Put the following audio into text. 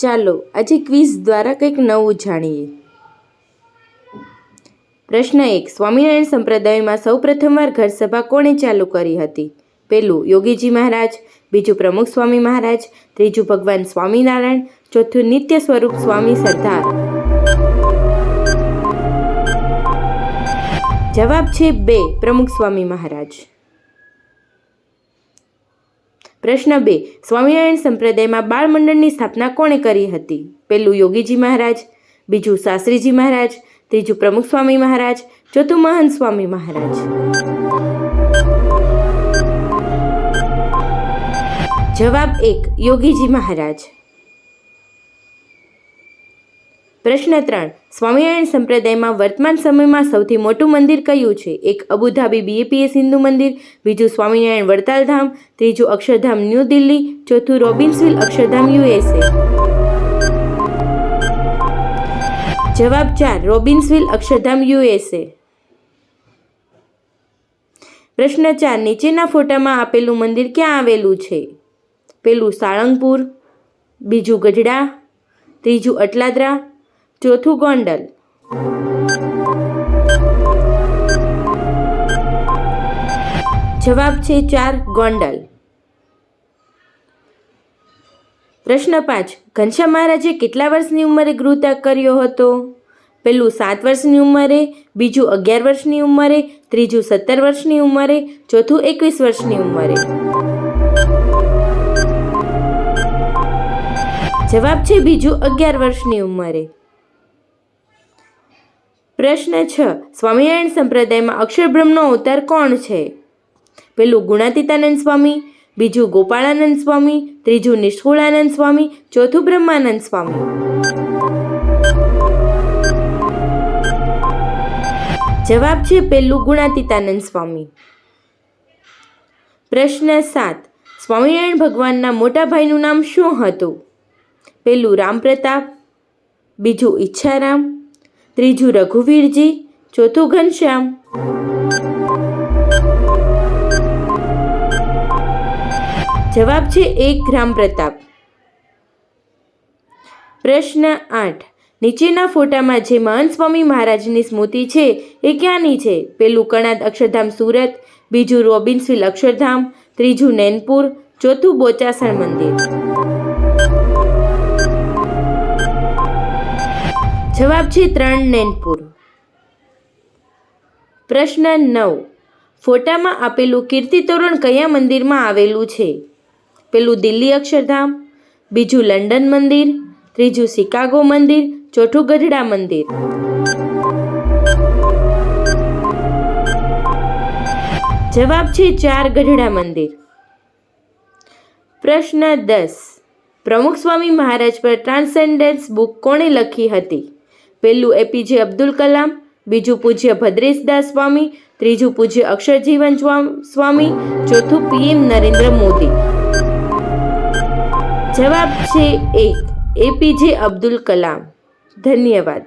ચાલો આજે ક્વિઝ દ્વારા કંઈક નવું જાણીએ. પ્રશ્ન એક, સ્વામિનારાયણ સંપ્રદાયમાં સૌ પ્રથમવાર ઘર સભા કોણે ચાલુ કરી હતી? પહેલું, યોગીજી મહારાજ. બીજું, પ્રમુખ સ્વામી મહારાજ. ત્રીજું, ભગવાન સ્વામિનારાયણ. ચોથું, નિત્ય સ્વરૂપ સ્વામી સરદાર. જવાબ છે બે, પ્રમુખ સ્વામી મહારાજ. પ્રશ્ન બે, સ્વામિનારાયણ સંપ્રદાયમાં બાળ મંડળની સ્થાપના કોણે કરી હતી? પહેલું યોગીજી મહારાજ, બીજું શાસ્ત્રીજી મહારાજ, ત્રીજું પ્રમુખ સ્વામી મહારાજ, ચોથું મહંત સ્વામી મહારાજ. જવાબ એક, યોગીજી મહારાજ. પ્રશ્ન ત્રણ. સ્વામિનારાયણ સંપ્રદાયમાં વર્તમાન સમયમાં સૌથી મોટું મંદિર કયું છે? એક અબુધાબી બીએપીએસ હિન્દુ મંદિર, બીજું સ્વામિનારાયણ વડતાલ ધામ ત્રીજું અક્ષરધામ ન્યૂ દિલ્હી, ચોથું રોબિન્સવિલ અક્ષરધામ યુએસએ જવાબ ચાર, રોબિન્સવિલ અક્ષરધામ યુએસએ પ્રશ્ન ચાર, નીચેના ફોટામાં આપેલું મંદિર ક્યાં આવેલું છે? પેલું સાળંગપુર, બીજું ગઢડા, ત્રીજું અટલાદરા ચોથું ગોંડલ. જવાબ છે ચાર ગોંડલ. પ્રશ્ન પાંચ. ઘનશ્યામ મહારાજે કેટલા વર્ષની ઉંમરે ગૃહત્યાગ કર્યો હતો? પહેલું સાત વર્ષની ઉંમરે, બીજું અગિયાર વર્ષની ઉંમરે, ત્રીજું સત્તર વર્ષની ઉંમરે, ચોથું એકવીસ વર્ષની ઉંમરે. જવાબ છે બીજું અગિયાર વર્ષની ઉંમરે. પ્રશ્ન છ. સ્વામિનારાયણ સંપ્રદાયમાં અક્ષરબ્રહ્મનો અવતાર કોણ છે? પેલું ગુણાતીતાનંદ સ્વામી, બીજું ગોપાળાનંદ સ્વામી, ત્રીજું નિષ્કુળાનંદ સ્વામી, ચોથું બ્રહ્માનંદ સ્વામી. જવાબ છે પેલું ગુણાતીતાનંદ સ્વામી. પ્રશ્ન સાત. સ્વામિનારાયણ ભગવાનના મોટા ભાઈનું નામ શું હતું? પેલું રામપ્રતાપ, બીજું ઈચ્છારામ ત્રીજું રઘુવીરજી, ચોથું ઘનશ્યામ. જવાબ છે એક રામપ્રતાપ પ્રશ્ન આઠ. નીચેના ફોટામાં જે મહંત સ્વામી મહારાજની સ્મૃતિ છે એ ક્યાંની છે? પેલું કણાદ અક્ષરધામ સુરત, બીજું રોબિન્સવિલ અક્ષરધામ ત્રીજું નૈનપુર, ચોથું બોચાસણ મંદિર. જવાબ છે ત્રણ નૈનપુર પ્રશ્ન નવ. ફોટામાં આપેલું કીર્તિ તોરણ કયા મંદિરમાં આવેલું છે? પેલું દિલ્હી અક્ષરધામ, બીજું લંડન મંદિર, ત્રીજું શિકાગો મંદિર, ચોથું ગઢડા મંદિર. જવાબ છે ચાર ગઢડા મંદિર. પ્રશ્ન દસ. પ્રમુખ સ્વામી મહારાજ પર ટ્રાન્સેન્ડન્સ બુક કોણે લખી હતી? પહેલું એપીજે અબ્દુલ કલામ બીજું પૂજ્ય ભદ્રેશદાસ સ્વામી, ત્રીજું પૂજ્ય અક્ષરજીવન સ્વામી ચોથું પીએમ નરેન્દ્ર મોદી. જવાબ છે એક એપીજે અબ્દુલ કલામ ધન્યવાદ.